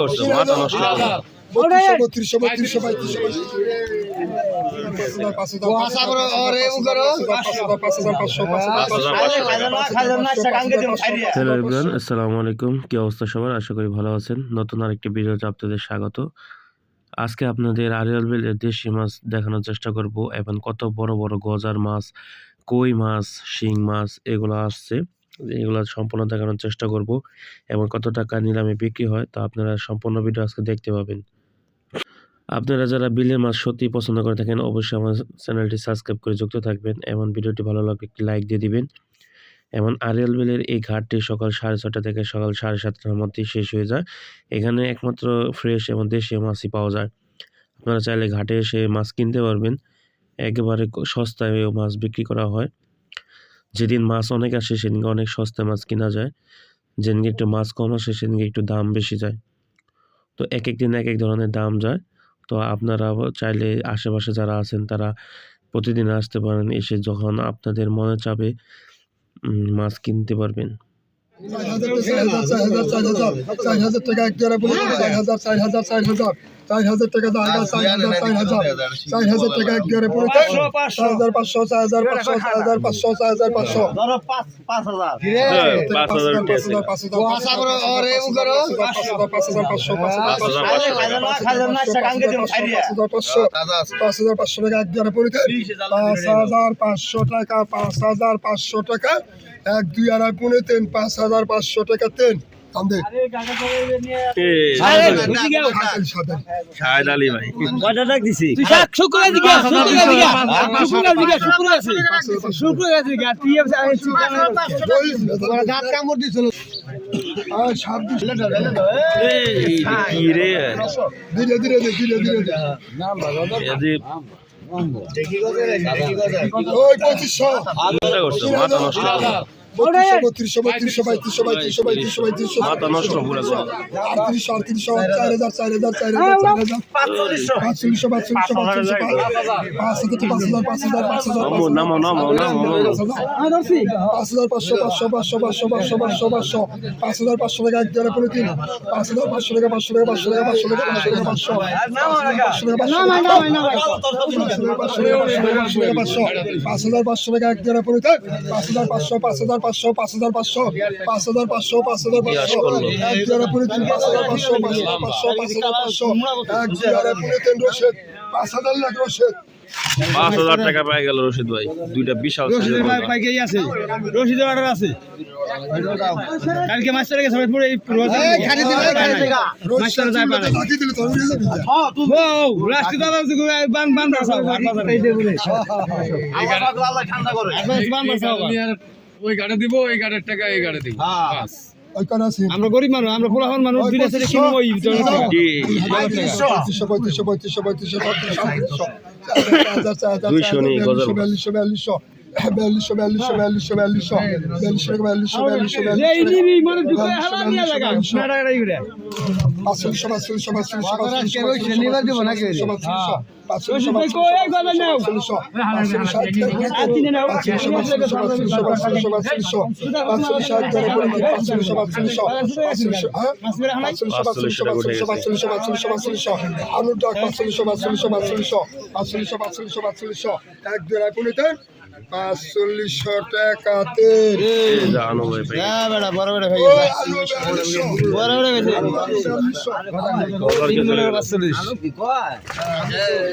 করছ মাথা নষ্ট বত্রিশশো বত্রিশশো পঁয়ত্রিশশো আসসালামু আলাইকুম কি অবস্থা সবার আশা করি ভালো আছেন নতুন আরেকটি ভিডিওতে আপনাদের স্বাগত আজকে আপনাদের আরিয়াল বিলের দেশি মাছ দেখানোর চেষ্টা করব এবং কত বড় বড় গজার মাছ কই মাছ শিং মাছ এগুলো আসছে এগুলো সম্পূর্ণ দেখানোর চেষ্টা করব এবং কত টাকা নিলামে বিক্রি হয় তা আপনারা সম্পূর্ণ ভিডিও আজকে দেখতে পাবেন। আপনারা যারা বিলের মাছ সত্যি পছন্দ করে থাকেন, অবশ্যই আমার চ্যানেলটি সাবস্ক্রাইব করে যুক্ত থাকবেন। এবং ভিডিওটি ভালো লাগলে একটি লাইক দিয়ে দিবেন। এবং আরিয়াল বিলের এই ঘাটটি সকাল সাড়ে ছটা থেকে সকাল সাড়ে সাতটার মধ্যেই শেষ হয়ে যায়। এখানে একমাত্র ফ্রেশ এবং দেশীয় মাছই পাওয়া যায়। আপনারা চাইলে ঘাটে এসে মাছ কিনতে পারবেন। একেবারে সস্তায় মাছ বিক্রি করা হয়। যেদিন মাছ অনেক আসে, সেদিনকে অনেক সস্তায় মাছ কেনা যায়। যেদিনকে একটু মাছ কম আসে, সেদিনকে একটু দাম বেশি যায়। তো এক এক দিন এক এক ধরনের দাম যায়। তো আপনারা চাইলে আশেপাশে যারা আছেন, তারা প্রতিদিন আসতে পারেন, এসে যখন আপনাদের মনে চাবে মাছ কিনতে পারবেন। চার হাজার চার হাজার চার হাজার চার হাজার। চার হাজার টাকা চার হাজার চার হাজার চার হাজার টাকা এক জোড়া পড়ে চার হাজার পাঁচশো চার হাজার পাঁচশো চার হাজার পাঁচশো চার হাজার পাঁচশো পাঁচ হাজার হ্যাঁ, পাঁচ হাজার পাঁচ হাজার পাঁচ হাজার পাঁচ হাজার পাঁচ হাজার পাঁচ হাজার পাঁচশো পাঁচ হাজার পাঁচ হাজার পাঁচশো পাঁচশো টাকা। পাঁচ হাজার পাঁচশো টাকা এক জোড়া পাঁচ হাজার পাঁচশো টাকা পাঁচ হাজার পাঁচশো টাকা এক দুই আড়াই পৌনে তিন পাঁচ হাজার পাঁচশো টাকা তিন কান্দে। শাহেদ আলী ভাই। কটা দিছি? শুক্রবার দিকে শুক্রবার দিকে শুক্রবার দিকে শুক্রবার আছে শুক্রবার দিকে টিএফ আছে বড় গাত কামড় দিছিল। আর সাপ দিছিল। এই রে? ধীরে ধীরে ধীরে ধীরে না বাবা দেখি কথা দেখি কথা ওই 2500 মাথা নষ্ট। করো। বত্রিশশো বত্রিশশো পঁয়ত্রিশশো পঁয়ত্রিশশো পঁয়ত্রিশশো পঁয়ত্রিশশো মাথা নষ্ট পুরো করো। আটত্রিশশো আটত্রিশশো চার হাজার চার হাজার চার হাজার চার হাজার পাঁচচল্লিশশো পাঁচচল্লিশশো পাঁচচল্লিশশো পাঁচ হাজার পাঁচ হাজার পাঁচ হাজার পাঁচ হাজার পাঁচ হাজার পাঁচশো পাঁচশো পাঁচশো পাঁচশো পাঁচশো পাঁচশো পাঁচশো পাঁচ হাজার পাঁচশো টাকা এক দেড় পনেরো পাঁচ হাজার পাঁচশো টাকা পাঁচশো টাকা পাঁচশো টাকা পাঁচশো টাকা পাঁচশো টাকা পাঁচশো পাঁচ হাজার পাঁচশো টাকা এক দেড় পনেরো পাঁচ হাজার পাঁচশো পাঁচ হাজার পাঁচশো পাঁচ হাজার পাঁচশো পাঁচ হাজার পাঁচশো পাঁচ হাজার পাঁচশো এক দেড় পনেরো তিন পাঁচ হাজার পাঁচশো পাঁচ হাজার পাঁচশো পাঁচ হাজার পাঁচশো এক দেড় পনেরো তিন রসেদ পাঁচ হাজার লাখ রসেদ পাঁচ হাজার টাকা পাই গেল রশিদ ভাই দুইটা বিশাল এর গলদা। পাইকারি আছে রশিদের অর্ডার আছে কালকে মাস্টার গেছে পুরো এই মাস্টার যায় পারে লাগিয়ে দিলে তো উড়ে যাবে ও লাস্টে দাদা বান বান ঠান্ডা করে অ্যাডভান্স বান বাসাও ওই গাড়ি দিব ওই গাড়ির টাকা এই গাড়ি দিব বাস আমরা গরিব মানুষ আমরা পোলাপান মানুষ কিনবো ওই পঁয়ত্রিশশো পঁয়ত্রিশশো পঁয়ত্রিশশো পঁয়ত্রিশশো। বিয়াল্লিশশো বিয়াল্লিশশো বিয়াল্লিশশো বিয়াল্লিশশো বিয়াল্লিশশো বিয়াল্লিশশো বিয়াল্লিশশো বিয়াল্লিশশো বিয়াল্লিশশো এই মনে পাঁচশো পাঁচশো আলুর ডাক পাঁচশো পাঁচশো পাঁচশো পাঁচশো পাঁচশো পাঁচশো এক দুই এক উনিতে পাঁচচল্লিশশো টাকাতে পাঁচচল্লিশ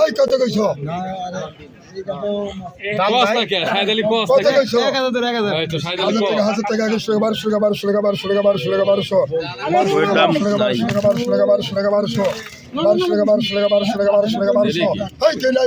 এই কত কইছো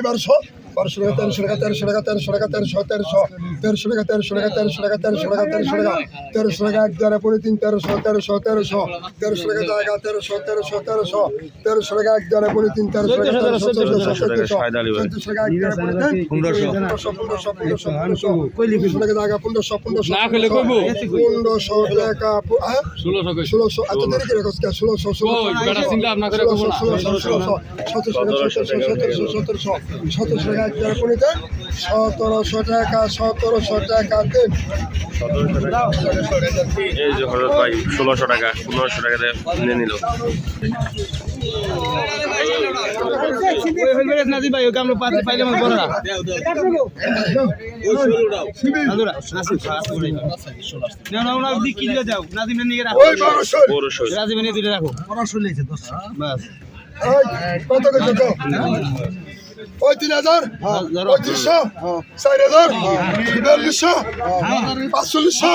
বারোশো বারোশো টাকা তেরোশো টাকা তেরোশো টাকা তেরোশো টাকা তেরোশো তেরোশো তেরোশো টাকা তেরোশো টাকা তেরোশো টাকা তেরোশো টাকা তেরোশো টাকা তেরোশো টাকা এক দেড় পরে তিন তেরোশো তেরোশো তেরোশো তেরোশো টাকা জায়গা তেরোশো তেরোশো তেরোশো তেরোশো টাকা এক দেড় পরে তিন তেরোশো টাকা তেরোশো চোদ্দশো চোদ্দশো চোদ্দশো টাকা এক দেড় পরে পনেরোশো পনেরোশো পনেরোশো পনেরোশো পনেরোশো টাকা জায়গা পনেরোশো পনেরোশো পনেরোশো টাকা ষোলোশো এত দেরি করে ষোলোশো ষোলোশো এক জলপনিতে সতেরোশো টাকা সতেরোশো টাকা দেন। ষোলোশো টাকা পনেরোশো নিয়ে নিল। রাখো ওই তিন হাজার। পঁচিশশো চার হাজার বিয়াল্লিশশো পাঁচচল্লিশশো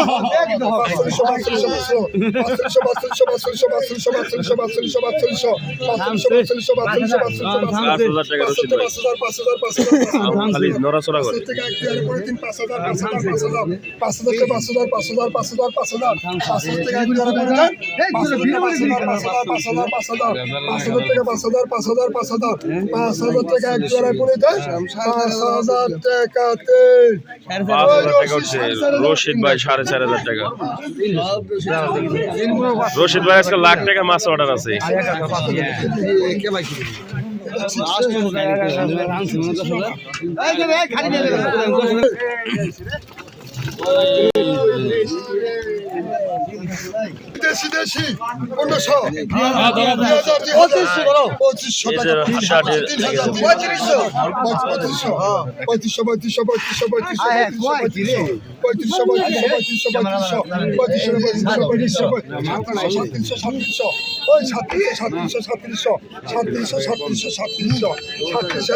পাঁচচল্লিশশো পাঁচচল্লিশশো পাঁচচল্লিশশো পাঁচচল্লিশশো পাঁচচল্লিশশো পাঁচচল্লিশশো পাঁচচল্লিশশো পাঁচচল্লিশশো পাঁচচল্লিশশো পাঁচচল্লিশশো পাঁচ হাজার টাকা রসিদ ভাই পাঁচ হাজার পাঁচ হাজার পাঁচ হাজার পাঁচ হাজার পাঁচ হাজার হ্যাঁ। রশিদ ভাই সাড়ে চার হাজার টাকা। ভাই আজকে লাখ টাকা মাছ অর্ডার আছে। দেশি দেশি পনেরোশো হ্যাঁ, পঁচিশশো যে টাকা তিন হাজার পঁয়ত্রিশশো পঁয়ত্রিশশো পঁয়ত্রিশশো পঁয়ত্রিশশো পঁয়ত্রিশশো পঁয়ত্রিশশো পঁয়ত্রিশশো পঁয়ত্রিশশো পঁয়ত্রিশশো পঁয়ত্রিশশো পঁয়ত্রিশশো সাতত্রিশশো ওই সাতত্রিশশো সাতত্রিশশো সাতত্রিশশো সাতত্রিশশো সাতত্রিশশো সাতত্রিশশো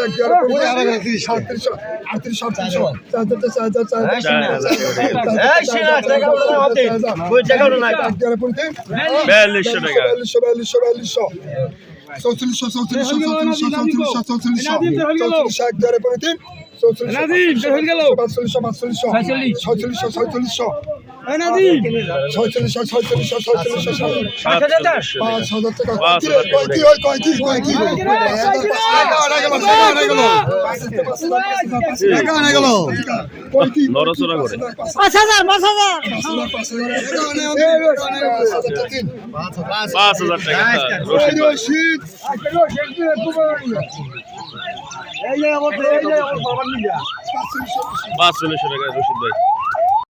এগারো সাতত্রিশশো আটত্রিশশো আটত্রিশশো চার হাজার চার হাজার চার হাজার চার হাজার বিয়াল্লিশশো টাকা বিয়াল্লিশশো বিয়াল্লিশশো বিয়াল্লিশশো চৌত্রিশশো চৌত্রিশশো চৌত্রিশশো চৌত্রিশশো চৌত্রিশশো চৌত্রিশশো এক দুয়ারে পরে তিন চৌত্রিশশো পাঁচচল্লিশশো পাঁচচল্লিশশো ছয়চল্লিশশো ছয়চল্লিশশো নড়াচড়া করে। পাঁচ হাজার পাঁচ হাজার। পাঁচ হাজার টাকা। পাঁচ চল্লিশ টাকা রশিদ ভাই